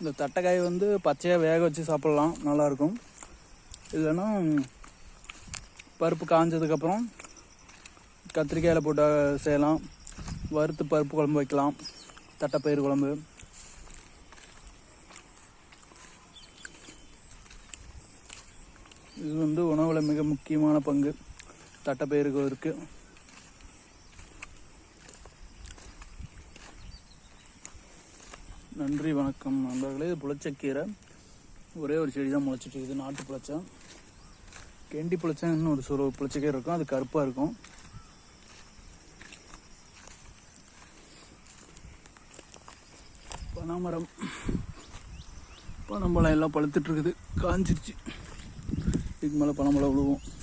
இந்த தட்டைக்காய் வந்து பச்சையாக வேக வச்சு சாப்பிட்லாம். நல்லாயிருக்கும். இல்லைன்னா பருப்பு காஞ்சதுக்கப்புறம் கத்திரிக்காயில் போட்டு செய்யலாம். வறுத்து பருப்பு குழம்பு வைக்கலாம். தட்டைப்பயிறு குழம்பு. இது வந்து உணவில் மிக முக்கியமான பங்கு. தட்டைப்பயிருக்கு இருக்குது நன்றி வணக்கம் நண்பர்களே. இது புளிச்சக்கீரை. ஒரே ஒரு செடி தான் முளைச்சிட்டு இருக்குது நாட்டு புளிச்சா. கெண்டி புளிச்சான்னு ஒரு சொல் புளிச்சக்கீரை இருக்கும். அது கருப்பாக இருக்கும். பனைமரம். பனம்பழம் எல்லாம் பழுத்துட்ருக்குது. காஞ்சிருச்சு. இதுக்கு மேலே பனம்பழம் விழுவோம்